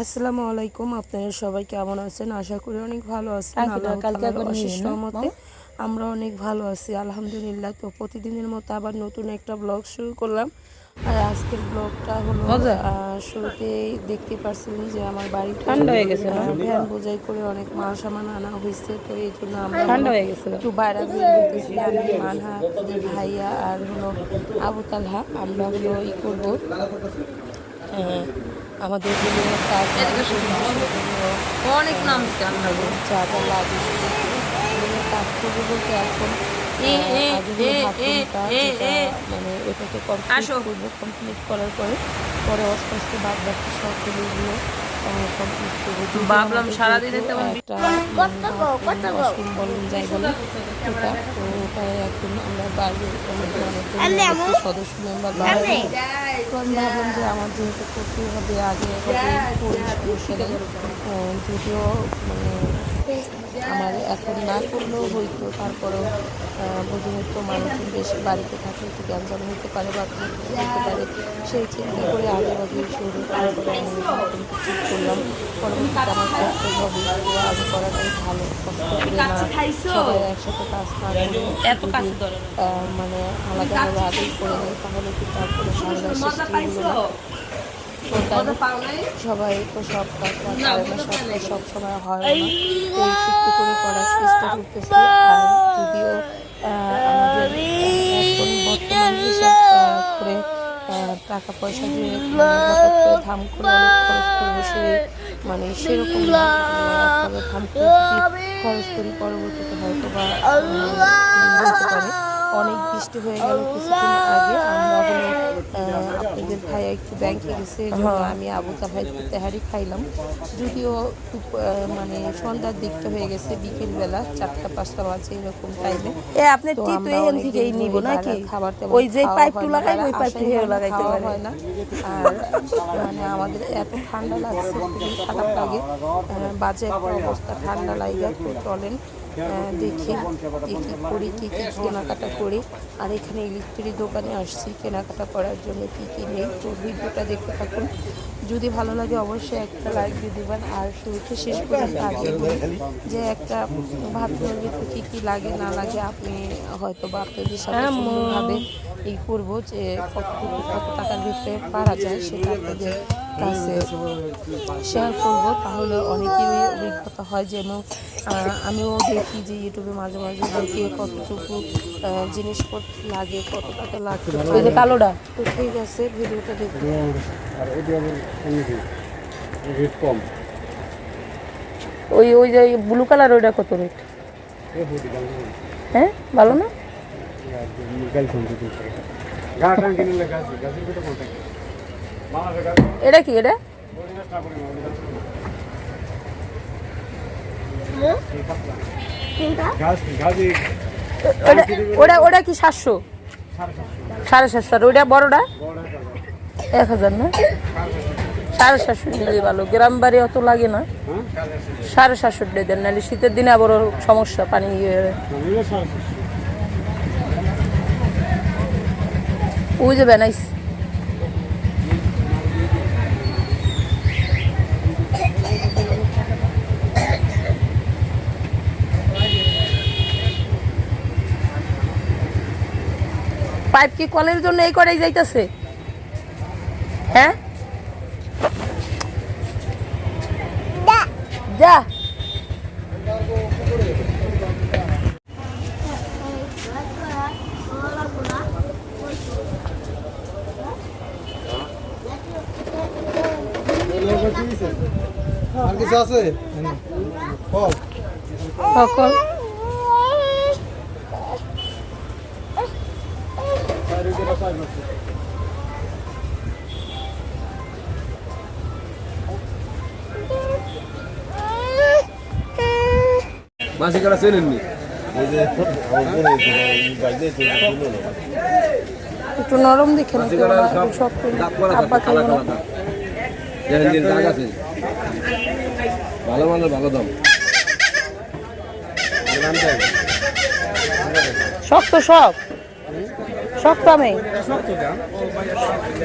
আসসালামু আলাইকুম আপনারা সবাই কেমন আছেন? আশা করি অনেক ভালো আছেন। আমরা অনেক ভালো আছি আলহামদুলিল্লাহ। তো প্রতিদিনের মতো আবার নতুন একটা ব্লগ শুরু করলাম। আর আজকের ব্লগটা হলো শুরুতেই দেখতে পারছিলেন যে আমার বাড়িতে ঠান্ডা হয়ে গেছে? ভ্যান বোঝাই করে অনেক মাল সামান আনা হয়েছে। তো এই জন্য আমরা ঠান্ডা হয়ে গেছে একটু বাইরে আমি মানহা ভাইয়া আর হলো আবু তালহা। আমরা হলো ই করব। আহ, আমাদের অনেক নাম চাটা লাগে কাজ করব বলতে এখন। মানে এটাকে কমপ্লিট আসো। করব কমপ্লিট করার পরে পরে আস্তে আস্তে বাদ বাকি সবগুলো কমপ্লিট করব যদিও ভাবলাম সারাদিনে তেমন যাই ওটা তো ওটা এখন আমরা বাড়ির সদস্য মেম্বার তো আমি ভাবলাম যে আমার যেহেতু করতে হবে আগে করি যদিও মানে আমার এখন না করলেও হইতো তারপরেও বুঝে তো মানুষজন বেশি বাড়িতে থাকে একটু গ্যাঞ্জাম হতে পারে বা হতে পারে। সেই চিন্তা করে আগে আগে শুরু তারপরে আমি এরকম ঠিক করলাম। পরবর্তীতে আমার করতে হবে আগে করাটাই ভালো কষ্ট করে না সবাই একসাথে কাজ না করে মানে আলাদাভাবে আগেই করে নেই তাহলে কি তারপরে সবাই তো সব কাজ পারে না সব সময় হয় না। একটু করে করার চেষ্টা করতেছি। টাকা পয়সা দিয়ে মানে ধাম করে মানে সেরকম না। ধাম করে খরচ করি পরবর্তীতে হয়তো বা অনেক বৃষ্টি হয়ে গেল কিছুদিন আগে। আমরা হলো আপনাদের ভাই একটু ব্যাংকে গেছে জন্য আমি আবুতা ভাই তেহারি খাইলাম। যদিও খুব মানে সন্ধ্যার দিকটা হয়ে গেছে বিকেলবেলা চারটা পাঁচটা বাজে এরকম টাইমে এ আপনি টি তো এখান থেকেই নিব নাকি? খাবার ওই যে পাইপটু হয় না, লাগাই ওই হয় লাগাইতে পারে। হয় আর মানে আমাদের এত ঠান্ডা লাগছে খুবই খারাপ লাগে। বাজে একটা অবস্থা ঠান্ডা লাগে তো চলেন। দেখি কি কি করি কি কি কেনাকাটা করি। আর এখানে ইলেকট্রিক দোকানে আসছি কেনাকাটা করার জন্য কি কি নেই। তো ভিডিওটা দেখতে থাকুন। যদি ভালো লাগে অবশ্যই একটা লাইক দিয়ে দেবেন। আর শুরুতে শেষ পর্যন্ত আগে বলি যে একটা ভাত ভিতরে কী কী লাগে না লাগে আপনি হয়তো বা আপনাদের সাথে সুন্দরভাবে এই করব যে কতটুকু কত টাকার ভিতরে পারা যায় সেটা আপনাদের কাছে শেয়ার করব তাহলে অনেকেরই অভিজ্ঞতা হয় যেমন আহ, আমিও দেখি যে ইউটিউবে মাঝে মাঝে দেখি কতটুকু জিনিসপত্র লাগে কত টাকা লাগতে ওই যে কালোটা? তো ঠিক আছে ভিডিওটা কম। ওই ওই যে ব্লু কালার ওইটা কত রেট হ্যাঁ ভালো না? গাছের গাছ এটা কি, এটা? ওটা কি সাতশো? সাড়ে সাতশো। আর বড়টা? এক হাজার না? সাড়ে সাতশো ভালো। গ্রাম বাড়ি অত লাগে না। সাড়ে দেন শীতের দিনে আবার সমস্যা, পানি ইয়ে। ওই যে বেনাইস। পাইপ কি কলের জন্য এই করেই যাইতেছে? হ্যাঁ? যা। আর কিছু আছে? সকল মাসি কাটা চেনেননি একটু নরম দেখে করা ভালো ভালো ভালো দাম। শক্ত সব? টমে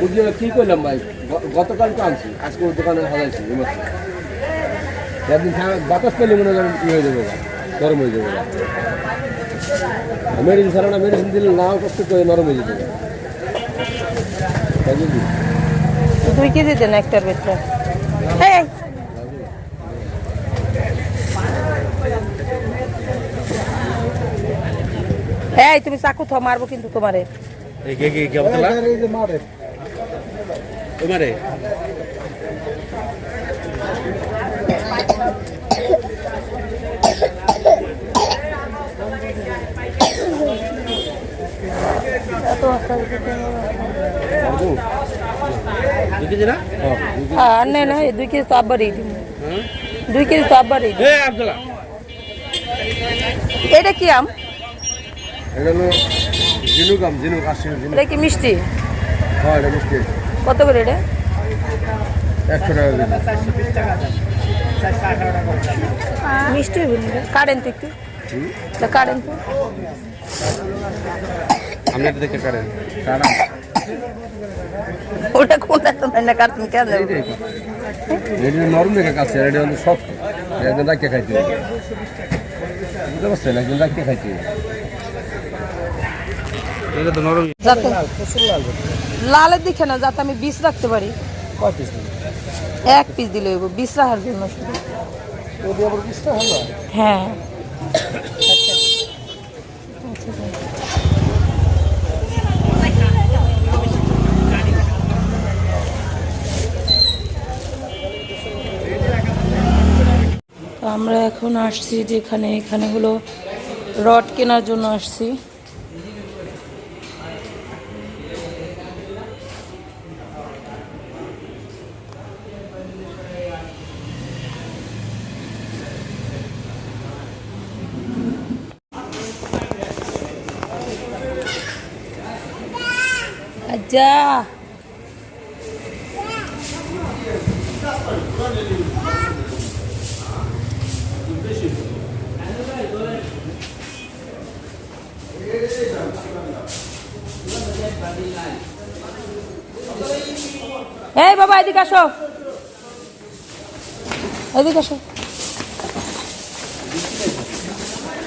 বুঝলি কি করলাম ভাই? গতকালকে আনছি। আজকে ওর দোকানে হাজাইছি একদিন বাতাস পেলে মনে করেন কি হয়ে যাবে নরম হয়ে যাবে মেডিসিন ছাড়া না মেডিসিন দিলে নাও কষ্ট করে নরম হয়ে যেতে। দুই কেজি দেন একটার ভিতরে হ্যাঁ এই তুমি চাকু থ মারবো কিন্তু তোমারে। এই কে কে কে বতলা এই যে মারে। তোমারে? এই দুই কেজি তো আব্বারই। দিব দুই কেজি তো এটা কি আম? এটা হলো ঝিনুক আম ঝিনুক আসছে ঝিনুক। এটা কি মিষ্টি? হ্যাঁ এটা মিষ্টি। কত করে এটা? একশো টাকা মিষ্টি তো একটু। তা। কাটেন এটা দেখে করেন কারণ ওটা কোনটা তো না কাটুন কেন এটা নরম দেখে কাছে এটা হলো সফট। একদিন রাখিয়ে খাইতে বুঝতে পারছেন? একদিন রাখিয়ে খাইতে হবে। এটা তো নরম। লালের দিকে না যাতে আমি বিষ রাখতে পারি। এক পিস দিলে হইব বিষ রাখার জন্য। হ্যাঁ। আমরা এখন আসছি যেখানে এখানে হলো রড কেনার জন্য আসছি। আচ্ছা এই বাবা এদিকে আসো। এদিকে আসো।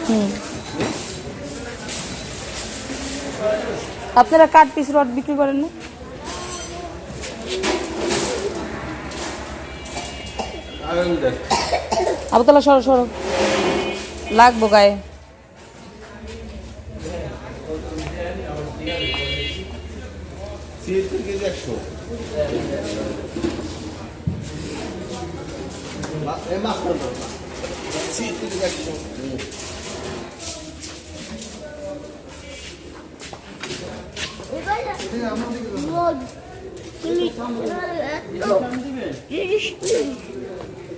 হুম। আপনারা কাঠ পিস রড বিক্রি করেন না? আবতলা সরো সরো। লাগবো গায়ে।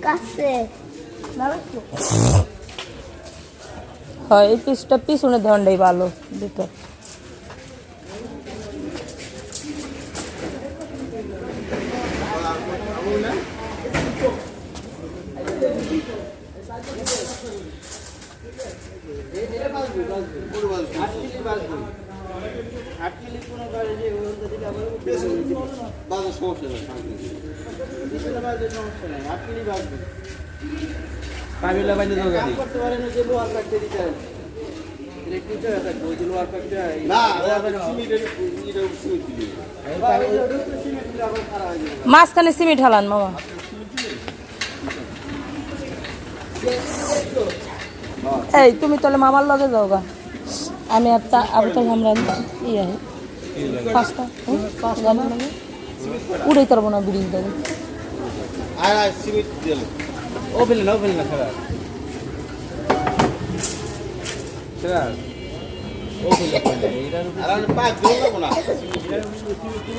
কাছে হয় এই পিসটা পিছনে ধরনটাই ভালো ভিতর কাবিলা বাইলে দাও গাড়ি মাঝখানে সিমেন্ট হালান মামা। এই তুমি তাহলে মামার লগে যাও গা। আমি আর তা আমি তো আমরা ইয়ে পাঁচটা উড়াই তারবো না ব্রিজ দাদা ও ফেলে না। ও ফেলে না খেলার খেলার ও ফেলে আর পাঁচ ধরবো না।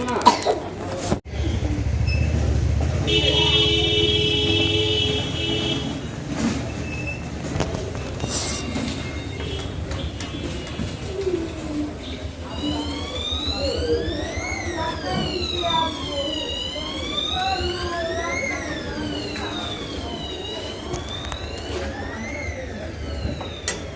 না